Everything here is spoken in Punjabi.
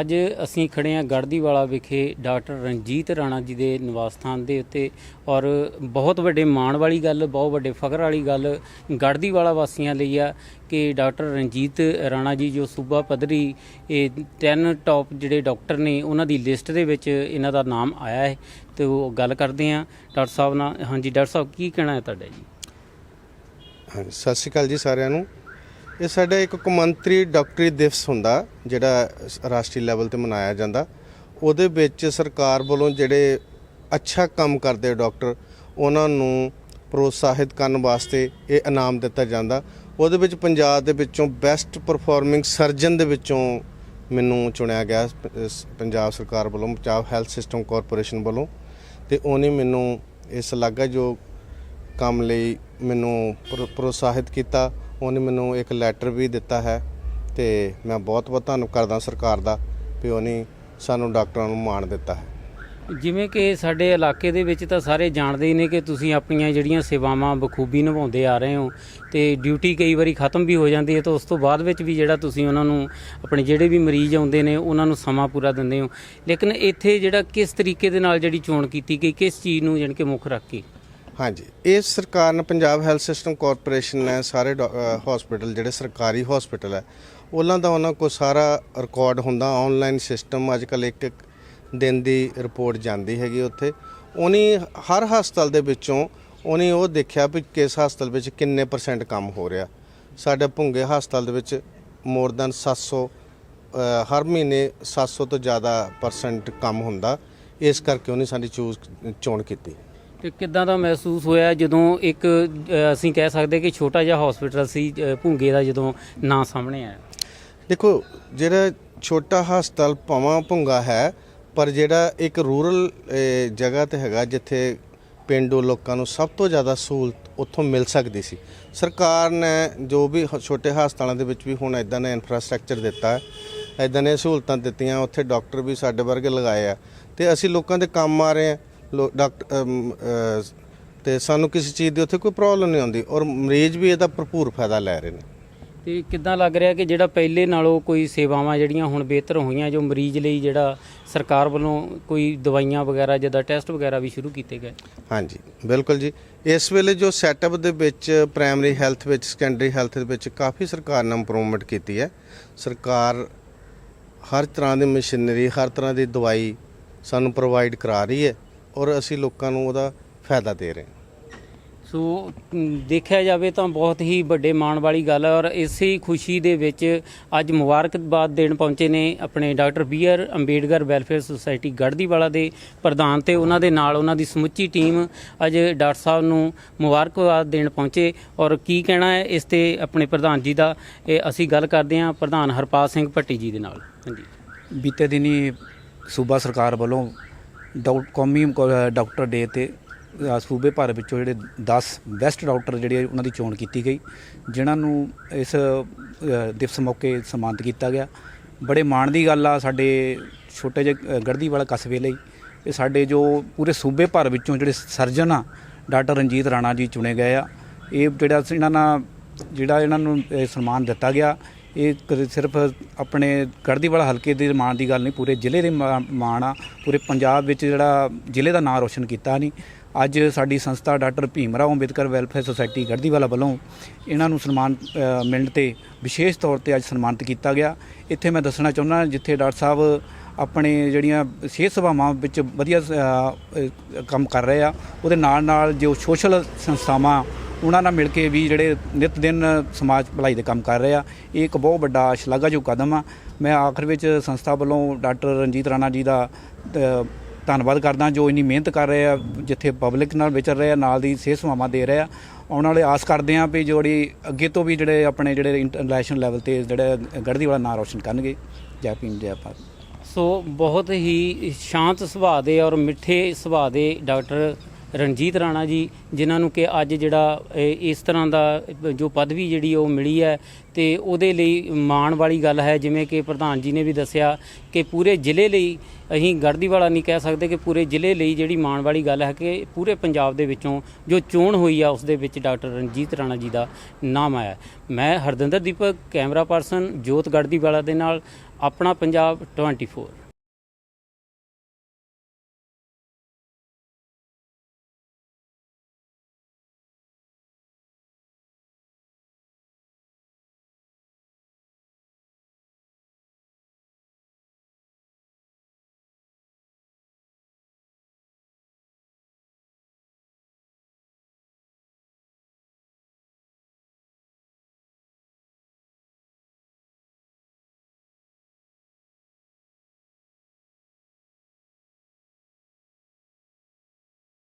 ਅੱਜ ਅਸੀਂ ਖੜੇ ਹਾਂ ਗੜਦੀਵਾਲਾ ਵਿਖੇ ਡਾਕਟਰ ਰਣਜੀਤ ਰਾਣਾ ਜੀ ਦੇ ਨਿਵਾਸ ਸਥਾਨ ਦੇ ਉੱਤੇ ਔਰ ਬਹੁਤ ਵੱਡੇ ਮਾਣ ਵਾਲੀ ਗੱਲ, ਬਹੁਤ ਵੱਡੇ ਫਖਰ ਵਾਲੀ ਗੱਲ ਗੜਦੀਵਾਲਾ ਵਾਸੀਆਂ ਲਈ ਆ ਕਿ ਡਾਕਟਰ ਰਣਜੀਤ ਰਾਣਾ ਜੀ ਜੋ ਸੂਬਾ ਪੱਧਰੀ ਇਹ 10 ਟੌਪ ਜਿਹੜੇ ਡਾਕਟਰ ਨੇ ਉਹਨਾਂ ਦੀ ਲਿਸਟ ਦੇ ਵਿੱਚ ਇਹਨਾਂ ਦਾ ਨਾਮ ਆਇਆ ਹੈ ਤੇ ਉਹ ਗੱਲ ਕਰਦੇ ਹਾਂ। ਡਾਕਟਰ ਸਾਹਿਬ ਨਾਲ ਹਾਂਜੀ, ਡਾਕਟਰ ਸਾਹਿਬ, ਕੀ ਕਹਿਣਾ ਹੈ ਤੁਹਾਡਾ ਜੀ? ਹਾਂਜੀ, ਸਤਿ ਸ਼੍ਰੀ ਅਕਾਲ ਜੀ ਸਾਰਿਆਂ ਨੂੰ। ਇਹ ਸਾਡਾ ਇੱਕ ਕੌਮਾਂਤਰੀ ਡਾਕਟਰੀ ਦਿਵਸ ਹੁੰਦਾ, ਜਿਹੜਾ ਰਾਸ਼ਟਰੀ ਲੈਵਲ ਤੇ ਮਨਾਇਆ ਜਾਂਦਾ। ਉਹਦੇ ਵਿੱਚ ਸਰਕਾਰ ਵੱਲੋਂ ਜਿਹੜੇ ਅੱਛਾ ਕੰਮ ਕਰਦੇ ਡਾਕਟਰ, ਉਹਨਾਂ ਨੂੰ ਪ੍ਰੋਤਸਾਹਿਤ ਕਰਨ ਵਾਸਤੇ ਇਹ ਇਨਾਮ ਦਿੱਤਾ ਜਾਂਦਾ। ਉਹਦੇ ਵਿੱਚ ਪੰਜਾਬ ਦੇ ਵਿੱਚੋਂ ਬੈਸਟ ਪਰਫਾਰਮਿੰਗ ਸਰਜਨ ਦੇ ਵਿੱਚੋਂ ਮੈਨੂੰ ਚੁਣਿਆ ਗਿਆ ਪੰਜਾਬ ਸਰਕਾਰ ਵੱਲੋਂ, ਪੰਜਾਬ ਹੈਲਥ ਸਿਸਟਮ ਕਾਰਪੋਰੇਸ਼ਨ ਵੱਲੋਂ। ਤੇ ਉਹਨੇ ਮੈਨੂੰ ਇਸ ਲੱਗਾ ਜੋ ਕੰਮ ਲਈ ਮੈਨੂੰ ਪ੍ਰੋ- ਪ੍ਰੋਤਸਾਹਿਤ ਕੀਤਾ। ਉਹਨੇ ਮੈਨੂੰ ਇੱਕ ਲੈਟਰ ਵੀ ਦਿੱਤਾ ਹੈ ਤੇ ਮੈਂ ਬਹੁਤ ਬਹੁਤ ਧੰਨਵਾਦ ਕਰਦਾ ਸਰਕਾਰ ਦਾ ਵੀ ਉਹਨੇ ਸਾਨੂੰ ਡਾਕਟਰਾਂ ਨੂੰ ਮਾਣ ਦਿੱਤਾ ਹੈ। ਜਿਵੇਂ ਕਿ ਸਾਡੇ ਇਲਾਕੇ ਦੇ ਵਿੱਚ ਤਾਂ ਸਾਰੇ ਜਾਣਦੇ ਹੀ ਨੇ ਕਿ ਤੁਸੀਂ ਆਪਣੀਆਂ ਜਿਹੜੀਆਂ ਸੇਵਾਵਾਂ ਬਖੂਬੀ ਨਿਭਾਉਂਦੇ ਆ ਰਹੇ ਹੋ ਤੇ ਡਿਊਟੀ ਕਈ ਵਾਰੀ ਖਤਮ ਵੀ ਹੋ ਜਾਂਦੀ ਹੈ ਤਾਂ ਉਸ ਤੋਂ ਬਾਅਦ ਵਿੱਚ ਵੀ ਜਿਹੜਾ ਤੁਸੀਂ ਉਹਨਾਂ ਨੂੰ ਆਪਣੇ ਜਿਹੜੇ ਵੀ ਮਰੀਜ਼ ਆਉਂਦੇ ਨੇ ਉਹਨਾਂ ਨੂੰ ਸਮਾਂ ਪੂਰਾ ਦਿੰਦੇ ਹੋ। ਲੇਕਿਨ ਇੱਥੇ ਜਿਹੜਾ ਕਿਸ ਤਰੀਕੇ ਦੇ ਨਾਲ ਜਿਹੜੀ ਚੋਣ ਕੀਤੀ ਗਈ, ਕਿਸ ਚੀਜ਼ ਨੂੰ ਜਾਣੀ ਕਿ ਮੁੱਖ ਰੱਖ? ਕੇ ਹਾਂਜੀ। ਇਹ ਸਰਕਾਰ ਨੇ ਪੰਜਾਬ ਹੈਲਥ ਸਿਸਟਮ ਕਾਰਪੋਰੇਸ਼ਨ ਨੇ ਸਾਰੇ ਹਸਪੀਟਲ ਜਿਹੜੇ ਸਰਕਾਰੀ ਹਸਪੀਟਲ ਹੈ ਉਹਨਾਂ ਦਾ ਉਹਨਾਂ ਕੋਲ ਸਾਰਾ ਰਿਕਾਰਡ ਹੁੰਦਾ ਆਨਲਾਈਨ ਸਿਸਟਮ ਅੱਜ ਕੱਲ ਇੱਕ ਇੱਕ ਦਿਨ ਦੀ ਰਿਪੋਰਟ ਜਾਂਦੀ ਹੈਗੀ ਉੱਥੇ। ਉਹਨੇ ਹਰ ਹਸਪਤਾਲ ਦੇ ਵਿੱਚੋਂ ਉਹਨੇ ਉਹ ਦੇਖਿਆ ਵੀ ਕਿਸ ਹਸਪਤਾਲ ਵਿੱਚ ਕਿੰਨੇ ਪਰਸੈਂਟ ਕੰਮ ਹੋ ਰਿਹਾ। ਸਾਡੇ ਭੁੰਗੇ ਹਸਪਤਾਲ ਦੇ ਵਿੱਚ ਮੋਰ ਦਨ 700 ਅ, ਹਰ ਮਹੀਨੇ 700 ਤੋਂ ਜ਼ਿਆਦਾ ਪਰਸੈਂਟ ਕੰਮ ਹੁੰਦਾ। ਇਸ ਕਰਕੇ ਉਹਨੇ ਸਾਡੀ ਚੂਜ਼ ਚੋਣ ਕੀਤੀ। ਤੇ ਕਿੱਦਾਂ ਦਾ ਮਹਿਸੂਸ ਹੋਇਆ ਜਦੋਂ ਇੱਕ ਅ, ਅਸੀਂ ਕਹਿ ਸਕਦੇ ਕਿ ਛੋਟਾ ਜਿਹਾ ਹਸਪੀਟਲ ਸੀ ਅ, ਭੁੰਗੇ ਦਾ ਜਦੋਂ ਨਾਂ ਸਾਹਮਣੇ ਆਇਆ? ਦੇਖੋ ਜਿਹੜਾ ਛੋਟਾ ਹਸਪਤਾਲ ਭਾਵਾਂ ਭੁੰਗਾ ਹੈ ਪਰ ਜਿਹੜਾ ਇੱਕ ਰੂਰਲ ਜਗ੍ਹਾ ਤੇ ਹੈਗਾ ਜਿੱਥੇ ਪਿੰਡੂ ਲੋਕਾਂ ਨੂੰ ਸਭ ਤੋਂ ਜ਼ਿਆਦਾ ਸਹੂਲਤ ਉੱਥੋਂ ਮਿਲ ਸਕਦੀ ਸੀ। ਸਰਕਾਰ ਨੇ ਜੋ ਵੀ ਹ- ਛੋਟੇ ਹਸਪਤਾਲਾਂ ਦੇ ਵਿੱਚ ਵੀ ਹੁਣ ਇਦਾਂ ਦਾ ਇਨਫਰਾਸਟ੍ਰਕਚਰ ਦਿੱਤਾ ਹੈ ਇਦਾਂ ਦੀਆਂ ਸਹੂਲਤਾਂ ਦਿੱਤੀਆਂ ਉੱਥੇ ਡਾਕਟਰ ਵੀ ਸਾਡੇ ਵਰਗੇ ਲਗਾਏ ਆ। ਤੇ ਅਸੀਂ ਲੋਕਾਂ ਦੇ ਕੰਮ ਆ ਰਹੇ ਆ। ਡਾਕਟਰ ਅਮ, ਅ, ਤੇ ਸਾਨੂੰ ਕਿਸੇ ਚੀਜ਼ ਦੀ ਉੱਥੇ ਕੋਈ ਪ੍ਰੋਬਲਮ ਨਹੀਂ ਆਉਂਦੀ ਔਰ ਮਰੀਜ਼ ਵੀ ਇਹਦਾ ਭਰਪੂਰ ਫਾਇਦਾ ਲੈ ਰਹੇ ਨੇ। ਤੇ ਕਿੱਦਾਂ ਲੱਗ ਰਿਹਾ ਕਿ ਜਿਹੜਾ ਪਹਿਲੇ ਨਾਲੋਂ ਕੋਈ ਸੇਵਾਵਾਂ ਜਿਹੜੀਆਂ ਹੁਣ ਬਿਹਤਰ ਹੋਈਆਂ ਜੋ ਮਰੀਜ਼ ਲਈ ਜਿਹੜਾ ਸਰਕਾਰ ਵੱਲੋਂ ਕੋਈ ਦਵਾਈਆਂ ਵਗੈਰਾ ਜਿੱਦਾਂ ਟੈਸਟ ਵਗੈਰਾ ਵੀ ਸ਼ੁਰੂ ਕੀਤੇ ਗਏ? ਹਾਂਜੀ ਬਿਲਕੁਲ ਜੀ। ਇਸ ਵੇਲੇ ਜੋ ਸੈਟਅਪ ਦੇ ਵਿੱਚ ਪ੍ਰਾਇਮਰੀ ਹੈਲਥ ਵਿੱਚ ਸੈਕੰਡਰੀ ਹੈਲਥ ਦੇ ਵਿੱਚ ਕਾਫੀ ਸਰਕਾਰ ਨੇ ਇੰਪਰੂਵਮੈਂਟ ਕੀਤੀ ਹੈ। ਸਰਕਾਰ ਹਰ ਤਰ੍ਹਾਂ ਦੀ ਮਸ਼ੀਨਰੀ ਹਰ ਤਰ੍ਹਾਂ ਦੀ ਦਵਾਈ ਸਾਨੂੰ ਪ੍ਰੋਵਾਈਡ ਕਰਾ ਰਹੀ ਹੈ। ਔਰ ਅਸੀਂ ਲੋਕਾਂ ਨੂੰ ਉਹਦਾ ਫਾਇਦਾ ਦੇ ਰਹੇ ਹਾਂ। ਸੋ ਦੇਖਿਆ ਜਾਵੇ ਤਾਂ ਬਹੁਤ ਹੀ ਵੱਡੇ ਮਾਣ ਵਾਲੀ ਗੱਲ ਹੈ ਔਰ ਇਸੇ ਖੁਸ਼ੀ ਦੇ ਵਿੱਚ ਅੱਜ ਮੁਬਾਰਕਬਾਦ ਦੇਣ ਪਹੁੰਚੇ ਨੇ ਆਪਣੇ doctor B R Ambedkar welfare society Garhdiwala ਦੇ ਪ੍ਰਧਾਨ ਤੇ ਉਹਨਾਂ ਦੇ ਨਾਲ ਉਹਨਾਂ ਦੀ ਸਮੁੱਚੀ ਟੀਮ ਅੱਜ ਡਾਕਟਰ ਸਾਹਿਬ ਨੂੰ ਮੁਬਾਰਕਬਾਦ ਦੇਣ ਪਹੁੰਚੇ ਔਰ ਕੀ ਕਹਿਣਾ ਹੈ ਇਸ ਤੇ ਆਪਣੇ ਪ੍ਰਧਾਨ ਜੀ ਦਾ ਇਹ ਅਸੀਂ ਗੱਲ ਕਰਦੇ ਹਾਂ ਪ੍ਰਧਾਨ ਹਰਪਾਲ ਸਿੰਘ ਭੱਟੀ ਜੀ ਦੇ ਨਾਲ। ਹਾਂਜੀ। ਬੀਤੇ ਦਿਨੀ ਸੂਬਾ ਸਰਕਾਰ ਵੱਲੋਂ ਡਾਕ- ਕੌਮੀ ਡਾਕਟਰ ਡੇ ਤੇ ਸੂਬੇ ਭਰ ਵਿੱਚੋਂ ਜਿਹੜੇ 10 ਬੈਸਟ ਡਾਕਟਰ ਜਿਹੜੇ ਉਹਨਾਂ ਦੀ ਚੋਣ ਕੀਤੀ ਗਈ ਜਿਨ੍ਹਾਂ ਨੂੰ ਇਸ ਦਿਵਸ ਮੌਕੇ ਸਨਮਾਨਿਤ ਕੀਤਾ ਗਿਆ। ਬੜੇ ਮਾਣ ਦੀ ਗੱਲ ਆ ਸਾਡੇ ਛੋਟੇ ਜਿਹੇ ਅ, ਵਾਲਾ ਕਸਬੇ ਲਈ। ਇਹ ਸਾਡੇ ਜੋ ਪੂਰੇ ਸੂਬੇ ਭਰ ਵਿੱਚੋਂ ਜਿਹੜੇ ਸਰਜਨ ਆ ਡਾਕਟਰ ਰਣਜੀਤ ਰਾਣਾ ਜੀ ਚੁਣੇ ਗਏ ਆ। ਇਹ ਜਿਹੜਾ ਇਹਨਾਂ ਨਾਲ ਜਿਹੜਾ ਇਹਨਾਂ ਨੂੰ ਸਨਮਾਨ ਦਿੱਤਾ ਗਿਆ ਇਹ ਕਦੇ ਸਿਰਫ ਆਪਣੇ ਗੜ੍ਹਦੀ ਵਾਲਾ ਹਲਕੇ ਦੇ ਮਾਣ ਦੀ ਗੱਲ ਨਹੀਂ, ਪੂਰੇ ਜ਼ਿਲ੍ਹੇ ਦੇ ਮਾ- ਮਾਣ ਆ। ਪੂਰੇ ਪੰਜਾਬ ਵਿੱਚ ਜਿਹੜਾ ਜ਼ਿਲ੍ਹੇ ਦਾ ਨਾਂ ਰੋਸ਼ਨ ਕੀਤਾ ਨਹੀਂ। ਅੱਜ ਸਾਡੀ ਸੰਸਥਾ doctor Bhim Rao Ambedkar welfare society Garhdiwala ਵੱਲੋਂ ਇਹਨਾਂ ਨੂੰ ਸਨਮਾਨ ਮਿਲਣ ਤੇ ਵਿਸ਼ੇਸ਼ ਤੌਰ ਤੇ ਅੱਜ ਸਨਮਾਨਿਤ ਕੀਤਾ ਗਿਆ। ਇੱਥੇ ਮੈਂ ਦੱਸਣਾ ਚਾਹੁੰਦਾ ਜਿੱਥੇ ਡਾਕਟਰ ਸਾਹਿਬ ਆਪਣੇ ਜਿਹੜੀਆਂ ਸਿਹਤ ਸੇਵਾਵਾਂ ਵਿੱਚ ਵਧੀਆ ਕੰਮ ਕਰ ਰਹੇ ਆ, ਉਹਦੇ ਨਾਲ ਨਾਲ ਜੋ ਸੋਸ਼ਲ ਸੰਸਥਾਵਾਂ ਉਹਨਾਂ ਨਾਲ ਮਿਲ ਕੇ ਵੀ ਜਿਹੜੇ ਨਿਤ ਦਿਨ ਸਮਾਜ ਭਲਾਈ ਦੇ ਕੰਮ ਕਰ ਰਹੇ ਆ, ਇਹ ਇੱਕ ਬਹੁਤ ਵੱਡਾ ਸ਼ਲਾਘਾਯੋਗ ਕਦਮ ਆ। ਮੈਂ ਆਖਰ ਵਿੱਚ ਸੰਸਥਾ ਵੱਲੋਂ ਡਾਕਟਰ ਰਣਜੀਤ ਰਾਣਾ ਜੀ ਦਾ ਧੰਨਵਾਦ ਕਰਦਾ ਜੋ ਇੰਨੀ ਮਿਹਨਤ ਕਰ ਰਹੇ ਆ, ਜਿੱਥੇ ਪਬਲਿਕ ਨਾਲ ਵਿਚਰ ਰਹੇ ਆ, ਨਾਲ ਦੀ ਸਿਹਤ ਸੇਵਾਵਾਂ ਦੇ ਰਹੇ ਆ। ਆਉਣ ਵਾਲੇ ਆਸ ਕਰਦੇ ਆ ਵੀ ਜਿਹੜੀ ਅੱਗੇ ਤੋਂ ਵੀ ਜਿਹੜੇ ਆਪਣੇ ਜਿਹੜੇ ਇੰਟਰਨੈਸ਼ਨਲ ਲੈਵਲ ਤੇ ਜਿਹੜੇ ਗੜ੍ਹਦੀ ਵਾਲਾ ਨਾਂ ਰੋਸ਼ਨ ਕਰਨਗੇ। ਜੈ ਭੀਮ, ਜੈ ਭਾਰਤ। ਸੋ ਬਹੁਤ ਹੀ ਸ਼ਾਂਤ ਸੁਭਾਅ ਦੇ ਔਰ ਮਿੱਠੇ ਸੁਭਾਅ ਦੇ ਡਾਕਟਰ ਰਣਜੀਤ ਰਾਣਾ ਜੀ, ਜਿਨ੍ਹਾਂ ਨੂੰ ਕਿ ਅੱਜ ਜਿਹੜਾ ਇਸ ਤਰ੍ਹਾਂ ਦਾ ਜੋ ਪਦਵੀ ਜਿਹੜੀ ਉਹ ਮਿਲੀ ਹੈ ਤੇ ਉਹਦੇ ਲਈ ਮਾਣ ਵਾਲੀ ਗੱਲ ਹੈ। ਜਿਵੇਂ ਕਿ ਪ੍ਰਧਾਨ ਜੀ ਨੇ ਵੀ ਦੱਸਿਆ ਕਿ ਪੂਰੇ ਜ਼ਿਲ੍ਹੇ ਲਈ, ਅਸੀਂ ਗੜਦੀਵਾਲਾ ਨਹੀਂ ਕਹਿ ਸਕਦੇ ਕਿ ਪੂਰੇ ਜ਼ਿਲ੍ਹੇ ਲਈ ਜਿਹੜੀ ਮਾਣ ਵਾਲੀ ਗੱਲ ਹੈ ਕਿ ਪੂਰੇ ਪੰਜਾਬ ਦੇ ਵਿੱਚੋਂ ਜੋ ਚੋਣ ਹੋਈ ਆ, ਉਸ ਦੇ ਵਿੱਚ ਡਾਕਟਰ ਰਣਜੀਤ ਰਾਣਾ ਜੀ ਦਾ ਨਾਮ ਆਇਆ। ਮੈਂ ਹਰਦਿੰਦਰ ਦੀਪਕ, ਕੈਮਰਾ ਪਰਸਨ ਜੋਤ ਗੜਦੀਵਾਲਾ ਦੇ ਨਾਲ, ਆਪਣਾ ਪੰਜਾਬ 24